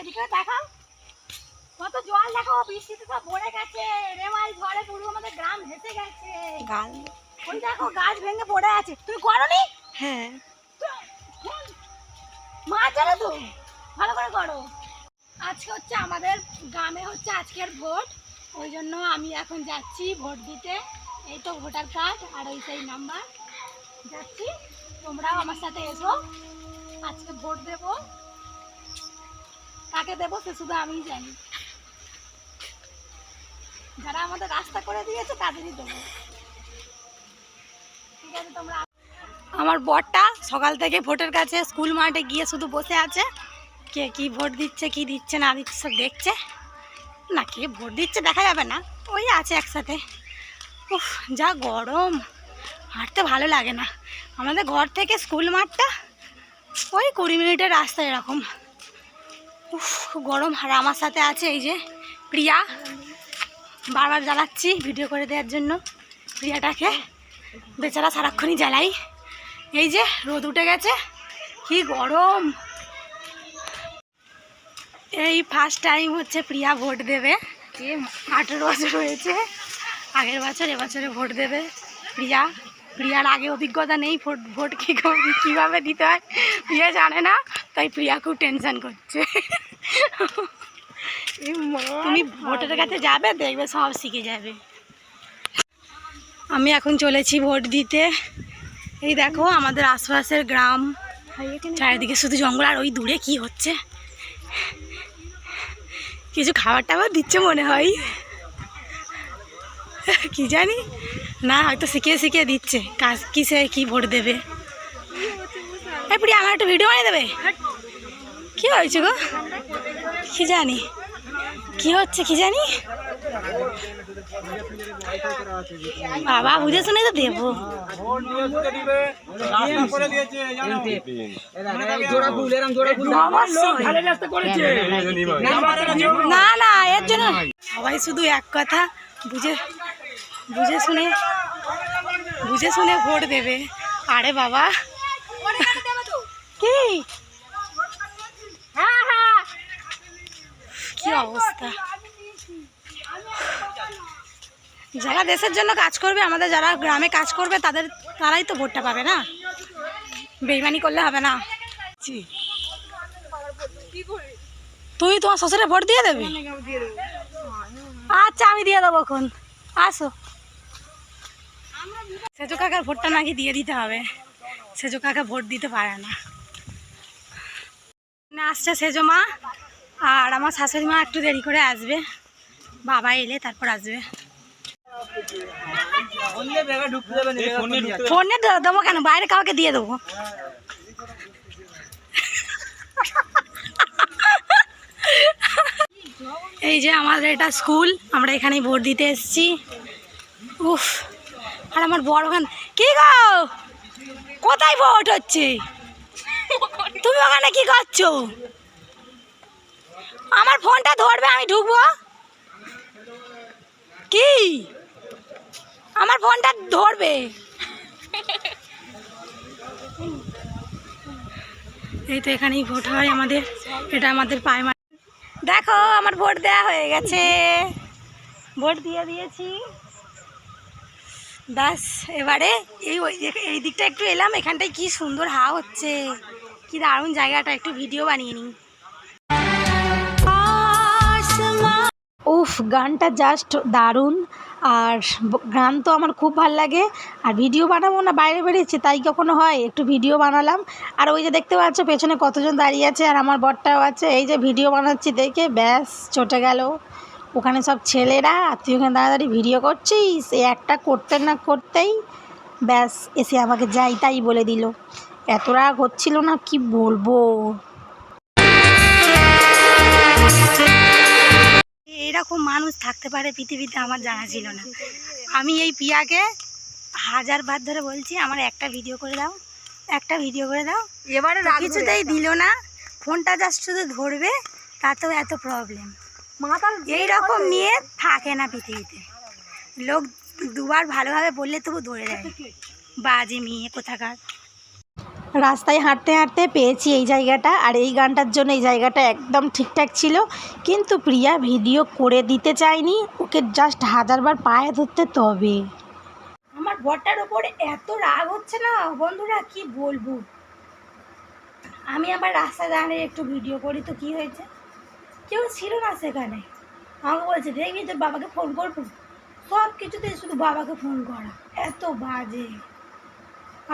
এদিকে দেখাও। কত জল দেখো বৃষ্টিতে সব ভরে গেছে। রেমাল ঝড়ে পুরো আমাদের গ্রাম ভেসে গেছে। গাল ওই দেখো গাছ ভেঙে পড়ে আছে। তুমি করনি? হ্যাঁ। মা চলো তো ভালো করে করো। আজকে হচ্ছে আমাদের গ্রামে হচ্ছে আজকের ভোট। ওই জন্য আমি এখন যাচ্ছি ভোট দিতে। এই তো ভোটার কার্ড আর ওই সেই নাম্বার। যাচ্ছি তোমরাও আমার সাথে এসো। আজকে ভোট দেব। কাকে দেবো সে শুধু আমিই জানি। যারা আমাদের রাস্তা করে দিয়েছে, তাদেরই দেবো। ঠিক আছে, তোমরা আমার বরটা সকাল থেকে ভোটের কাছে স্কুল মাঠে গিয়ে শুধু বসে আছে। কে কি ভোট দিচ্ছে, কি দিচ্ছে, না দিচ্ছে, সব দেখছে। না, কে ভোট দিচ্ছে দেখা যাবে না। ওই আছে একসাথে। উফ, যা গরম। হাঁটতে ভালো লাগে না। আমাদের ঘর থেকে স্কুল মাঠটা ওই কুড়ি মিনিটের রাস্তা এরকম। উফ গরম আর আমার সাথে আছে এই যে প্রিয়া। বারবার জ্বালাচ্ছি ভিডিও করে দেওয়ার জন্য প্রিয়াটাকে। বেচারা সারাক্ষণই জ্বালাই। এই যে রোদ উঠে গেছে কি গরম। এই ফার্স্ট টাইম হচ্ছে প্রিয়া ভোট দেবে। আঠেরো বছর হয়েছে আগের বছর এবছরে ভোট দেবে প্রিয়া। প্রিয়ার আগে অভিজ্ঞতা নেই ভোট ভোট কী কীভাবে দিতে হয় প্রিয়া জানে না। তাই প্রিয়া খুব টেনশন করছে তুমি ভোটের কাছে যাবে দেখবে সব শিখে যাবে। আমি এখন চলেছি ভোট দিতে। এই দেখো আমাদের আশপাশের গ্রাম। চারিদিকে শুধু জঙ্গল আর ওই দূরে কি হচ্ছে? কিছু খাবার টাবার দিচ্ছে মনে হয়। কি জানি? না হয়তো শিখিয়ে শিখিয়ে দিচ্ছে। কাজ কিসে কি ভোট দেবে? এপরি আমার একটা ভিডিও বানিয়ে দেবে? কি হয়েছে গো? কি জানি? কি হচ্ছে কি জানি? বাবা, বুঝে শুনে তো দেবো। না না, এর জন্য সবাই শুধু এক কথা, বুঝে বুঝে শুনে বুঝে শুনে ভোট দেবে। আরে বাবা। কি? কি অবস্থা? যারা দেশের জন্য কাজ করবে আমাদের যারা গ্রামে কাজ করবে তাদের তারাই তো ভোটটা পাবে না? বেইমানি করলে হবে না। তুমি তোমার শ্বশুরে ভোট দিয়ে দেবে? আচ্ছা আমি দিয়ে দেবো এখন। আসো। সেজো কাকার ভোটটা নাকি দিয়ে দিতে হবে। সেজো কাকা ভোট দিতে পারে না। না আসছে সেজো মা। আর আমার শাশুড়ি মা একটু দেরি করে আসবে। বাবা এলে তারপর আসবে। ফোনে দেবো কেন? বাইরে কাউকে দিয়ে দেবো। এই যে আমাদের এটা স্কুল, আমরা এখানেই ভোট দিতে এসেছি। উফ, আর আমার বড় ওখান কি গো? কোথায় ভোট হচ্ছে? তুমি ওখানে কি করছ? আমার ফোনটা ধরবে, আমি ঢুকবো? কি? আমার ফোনটা ধরবে? এই তো এখানেই ভোট হয় আমাদের, এটা আমাদের প্রাইমারি দেখো, আমার ভোট দেয়া হয়ে গেছে। ভোট দিয়ে দিয়েছি। ব্যাস, এবারে এই ওই এই দিকটা একটু এলাম, এখানটায় কি সুন্দর হাওয়া হচ্ছে। কি দারুণ জায়গাটা, একটু ভিডিও বানিয়ে নিই। উফ, গানটা জাস্ট দারুণ। আর গান তো আমার খুব ভালো লাগে। আর ভিডিও বানাবো না, বাইরে বেরিয়েছি, তাই কখনো হয়, একটু ভিডিও বানালাম। আর ওই যে দেখতে পাচ্ছ, পেছনে কতজন দাঁড়িয়ে আছে, আর আমার বরটাও আছে। এই যে ভিডিও বানাচ্ছি দেখে, ব্যাস, চটে গেল। ওখানে সব ছেলেরা তুই ওখানে দাঁড়াদাঁড়ি ভিডিও করছিস এই একটা করতে না করতেই, ব্যাস, এসে আমাকে যাই, তাই বলে দিল। এত রাগ হচ্ছিল না, কি বলব? এরকম মানুষ থাকতে পারে পৃথিবীতে আমার জানা ছিল না। আমি এই পিয়াকে হাজার বার ধরে বলছি আমার একটা ভিডিও করে দাও একটা ভিডিও করে দাও। এবারে কিছুতেই দিল না ফোনটা জাস্ট শুধু ধরবে তাতেও এত প্রবলেম এই রকম নিয়ে থাকে না পৃথিবীতে। লোক দুবার ভালোভাবে বললে তবু ধরে দেয়। বাজে মেয়ে কোথাকার। রাস্তায় হাঁটতে হাঁটতে পেয়েছি এই জায়গাটা আর এই গানটার জন্য এই জায়গাটা একদম ঠিকঠাক ছিল। কিন্তু প্রিয়া ভিডিও করে দিতে চায়নি। ওকে জাস্ট হাজারবার পায়ে ধরতে তবে আমার বরটার ওপরে এত রাগ হচ্ছে না? বন্ধুরা, কি বলব? আমি আবার রাস্তায় দাঁড়িয়ে একটু ভিডিও করি তো কি হয়েছে? কেউ ছিল না সেখানে। আমাকে বলছে, দেখবি তোর বাবাকে ফোন করব? সব কিছুতে শুধু বাবাকে ফোন করা। এত বাজে।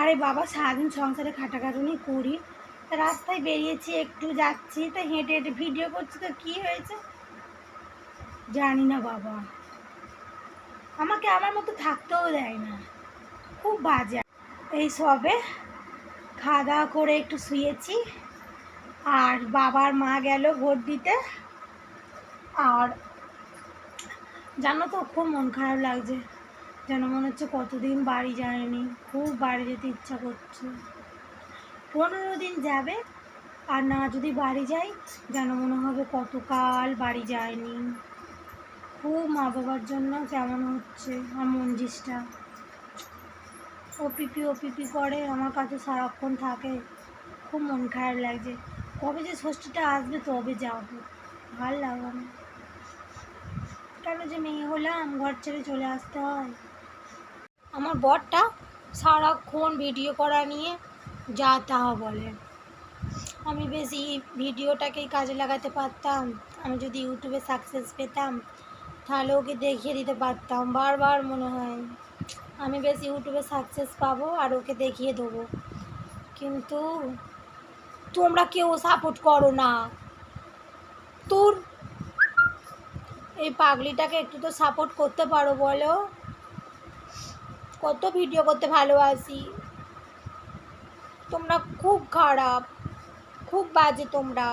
আরে বাবা, সারাদিন সংসারে খাটাখাটুনি করি। তা রাস্তায় বেরিয়েছি, একটু যাচ্ছি, তা হেঁটে হেঁটে ভিডিও করছি, তো কী হয়েছে? জানি না বাবা। আমাকে আমার মতো থাকতেও দেয় না। খুব বাজে। এই সবে খাওয়া দাওয়া করে একটু শুয়েছি, আর বাবার মা গেল ভোট দিতে। আর জানো তো, খুব মন খারাপ লাগছে। যেন মনে হচ্ছে কতদিন বাড়ি যায়নি, খুব বাড়ি যেতে ইচ্ছা করছে। পনেরো দিন যাবে, আর না যদি বাড়ি যাই, যেন মনে হবে কতকাল বাড়ি যায়নি। খুব মা বাবার জন্য কেমন হচ্ছে আমার মঞ্জিসটা ওপিপি ওপিপি করে, আমার কাছে সারাক্ষণ থাকে, খুব মন খারাপ লাগছে কবে যে ষষ্ঠীটা আসবে, তবে যাব, ভালো লাগবে কেন যে মেয়ে হলাম, ঘর ছেড়ে চলে আসতে হয়? আমার বরটা সারাক্ষণ ভিডিও করা নিয়ে যা তা বলে। আমি বেশি ভিডিওটাকেই কাজে লাগাতে পারতাম, আমি যদি ইউটিউবে সাকসেস পেতাম, তাহলে ওকে দেখিয়ে দিতে পারতাম, বারবার মনে হয়। আমি বেশ ইউটিউবে সাকসেস পাবো আর ওকে দেখিয়ে দেবো। কিন্তু তোমরা কেউ সাপোর্ট করো না। তোর এই পাগলিটাকে একটু তো সাপোর্ট করতে পারো বলো। কত ভিডিও করতে ভালোবাসি। তোমরা খুব খারাপ খুব বাজে তোমরা।